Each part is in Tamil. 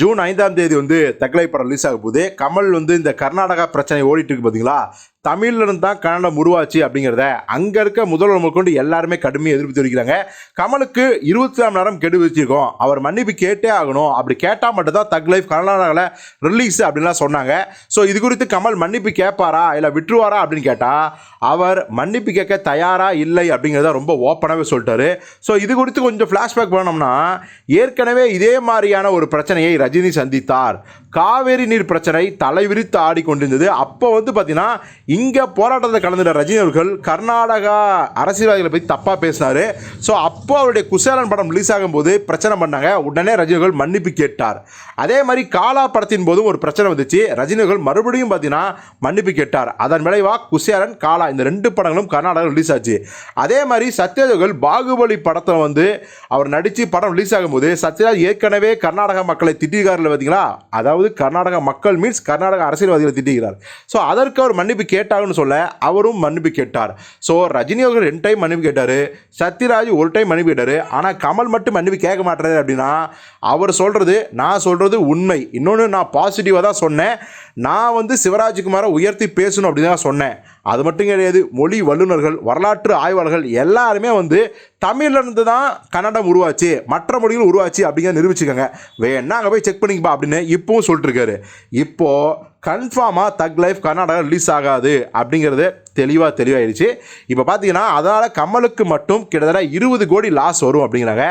ஜூன் ஐந்தாம் தேதி வந்து தக்கலை படம் ரிலீஸ் ஆக போகுது. கமல் வந்து இந்த கர்நாடகா பிரச்சனை ஓடிட்டு இருக்கு பார்த்தீங்களா தமிழ்லேருந்து தான் கன்னடம் உருவாச்சு அப்படிங்கிறத அங்கே இருக்க முதல்வர் கொண்டு எல்லாருமே கடுமையாக எதிர்ப்பு தெரிவிக்கிறாங்க. கமலுக்கு இருபத்தி நாலு நேரம் கெடு வச்சிருக்கோம் அவர் மன்னிப்பு கேட்டே ஆகணும். அப்படி கேட்டால் மட்டும்தான் தக் லைஃப் கர்நாடகாவில் ரிலீஸ் அப்படின்லாம் சொன்னாங்க. ஸோ இது குறித்து கமல் மன்னிப்பு கேட்பாரா? இல்லை விட்டுருவாரா அப்படின்னு கேட்டால் அவர் மன்னிப்பு கேட்க தயாரா இல்லை அப்படிங்கிறத ரொம்ப ஓப்பனாகவே சொல்லிட்டாரு. ஸோ இது குறித்து கொஞ்சம் ஃப்ளாஷ்பேக் பண்ணோம்னா ஏற்கனவே இதே மாதிரியான ஒரு பிரச்சனையை ரஜினி சந்தித்தார். காவேரி நீர் பிரச்சனை தலைவிரித்து ஆடிக்கொண்டிருந்தது. அப்போ வந்து பார்த்தீங்கன்னா இங்கே போராட்டத்தில் கலந்துட்ட ரஜினி அவர்கள் கர்நாடகா அரசியல்வாதிகளை பற்றி தப்பாக பேசினார். ஸோ அப்போ அவருடைய குசேலன் படம் ரிலீஸ் ஆகும்போது பிரச்சனை பண்ணாங்க. உடனே ரஜினி அவர்கள் மன்னிப்பு கேட்டார். அதே மாதிரி காலா படத்தின் போதும் ஒரு பிரச்சனை வந்துச்சு. ரஜினி அவர்கள் மறுபடியும் பார்த்தீங்கன்னா மன்னிப்பு கேட்டார். அதன் விளைவாக குசேலன் காலா இந்த ரெண்டு படங்களும் கர்நாடகா ரிலீஸ் ஆச்சு. அதே மாதிரி சத்யராஜ் பாகுபலி படத்தை வந்து அவர் நடித்து படம் ரிலீஸ் ஆகும்போது சத்யராஜ் ஏற்கனவே கர்நாடக மக்களை திட்டிருக்காருல பார்த்தீங்களா அதாவது கர்நாடக மக்கள் மீன்ஸ் கர்நாடக அரசியல்வாதிகளை திட்டிருக்கிறார். ஸோ அதற்கு அவர் மன்னிப்பு கேட்டு கேட்டாங்கன்னு சொல்ல அவரும் மன்னிப்பு கேட்டார். ஸோ ரஜினி அவர்கள் ரெண்டு டைம் மன்னிப்பு கேட்டார். சத்யராஜ் ஒரு டைம் மன்னிப்பு கேட்டார். ஆனால் கமல் மட்டும் மன்னிப்பு கேட்க மாட்டாரு அப்படின்னா அவர் சொல்கிறது நான் சொல்கிறது உண்மை. இன்னொன்று நான் பாசிட்டிவாக தான் சொன்னேன். நான் வந்து சிவராஜ்குமாரை உயர்த்தி பேசணும் அப்படின்னு தான் சொன்னேன். அது மட்டும் கிடையாது மொழி வல்லுநர்கள் வரலாற்று ஆய்வாளர்கள் எல்லாருமே வந்து தமிழ்ல இருந்து தான் கன்னடம் உருவாச்சு மற்ற மொழிகள் உருவாச்சு அப்படிங்கிறத நிரூபிச்சுக்கோங்க. வேணா அங்கே போய் செக் பண்ணிக்கப்பா அப்படின்னு இப்போவும் சொல்லிட்டுருக்காரு இப்போது கன்ஃபார்மாக தக் லைஃப் கர்நாடகா ரிலீஸ் ஆகாது அப்படிங்கிறது தெளிவாக தெளிவாயிடுச்சு. இப்போ பார்த்தீங்கன்னா அதனால் கமலுக்கு மட்டும் கிட்டத்தட்ட இருபது கோடி லாஸ் வரும் அப்படிங்கிறாங்க.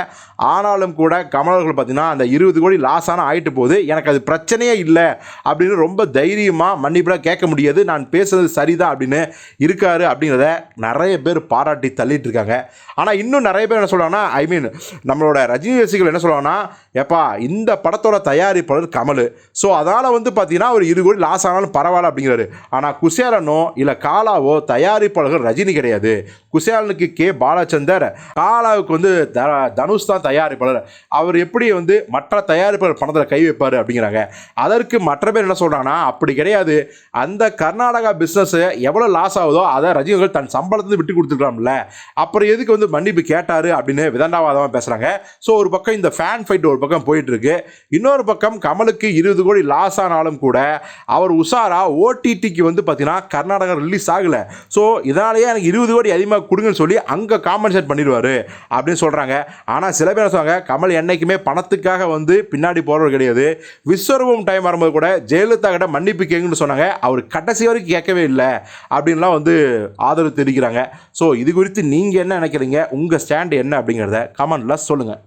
ஆனாலும் கூட கமலர்கள் பார்த்தீங்கன்னா அந்த இருபது கோடி லாஸ் ஆனால் ஆகிட்டு போகுது. எனக்கு அது பிரச்சனையே இல்லை அப்படின்னு ரொம்ப தைரியமாக மன்னிப்பெல்லாம் கேட்க முடியாது. நான் பேசுறது சரிதான் அப்படின்னு இருக்காரு அப்படிங்கிறத நிறைய பேர் பாராட்டி தள்ளிட்டு இருக்காங்க. ஆனால் இன்னும் நிறைய பேர் என்ன சொல்கிறாங்கன்னா ஐ மீன் நம்மளோட ரஜினி ரசிகர்கள் என்ன சொல்லுவாங்கன்னா எப்பா இந்த படத்தோட தயாரிப்பாளர் கமல். ஸோ அதனால் வந்து பார்த்தீங்கன்னா ஒரு இரு கோடி லாஸ் ஆனாலும் பரவாயில்ல அப்படிங்கிறாரு. ஆனால் குசேலனோ இல்லை காலாவோ தயாரிப்பாளர்கள் ரஜினி கிடையாது. குசேலனுக்கு கே. பாலச்சந்தர் காலாவுக்கு வந்து த- தனுஷ் தான் தயாரிப்பாளர். அவர் எப்படி வந்து மற்ற தயாரிப்பாளர் பணத்தில் கை வைப்பார் அப்படிங்கிறாங்க. அதற்கு மற்ற பேர் என்ன சொல்கிறாங்கன்னா அப்படி கிடையாது. அந்த கர்நாடகா பிஸ்னஸ் எவ்வளோ லாஸ் ஆகுதோ அதை ரஜினிகள் தன் சம்பளத்தை விட்டு கொடுத்துருக்கலாம்ல அப்புறம் எதுக்கு வந்து மன்னிப்பு கேட்டார் அப்படின்னு விதண்டாவாதமாக பேசுகிறாங்க ஸோ ஒரு பக்கம் இந்த ஃபேன் ஃபைட் ஒரு பக்கம் போயிட்டுருக்கு. இன்னொரு பக்கம் கமலுக்கு இருபது கோடி லாஸ் ஆனாலும் கூட அவர் உஷாராக ஓடிடிக்கு வந்து பார்த்தீங்கன்னா கர்நாடகா ரிலீஸ் ஆகலை. ஸோ இதனாலேயே எனக்கு இருபது கோடி அதிகமாக கொடுங்கன்னு சொல்லி அங்கே காம்பன்சேட் பண்ணிடுவார் அப்படின்னு சொல்கிறாங்க ஆனால் சில பேர் சொன்னாங்க கமல் என்னைக்குமே பணத்துக்காக வந்து பின்னாடி போகிறவர் கிடையாது. விஸ்வரூபம் டைம் வரும்போது கூட ஜெயலலிதா கிட்ட மன்னிப்பு கேங்குன்னு சொன்னாங்க. அவர் கடைசி வரைக்கும் கேட்கவே இல்லை அப்படின்லாம் வந்து ஆதரவு தெரிவிக்கிறாங்க. ஸோ இது குறித்து நீங்கள் என்ன நினைக்கிறீங்க? உங்கள் ஸ்டாண்ட் என்ன அப்படிங்கிறத கமெண்டில் சொல்லுங்கள்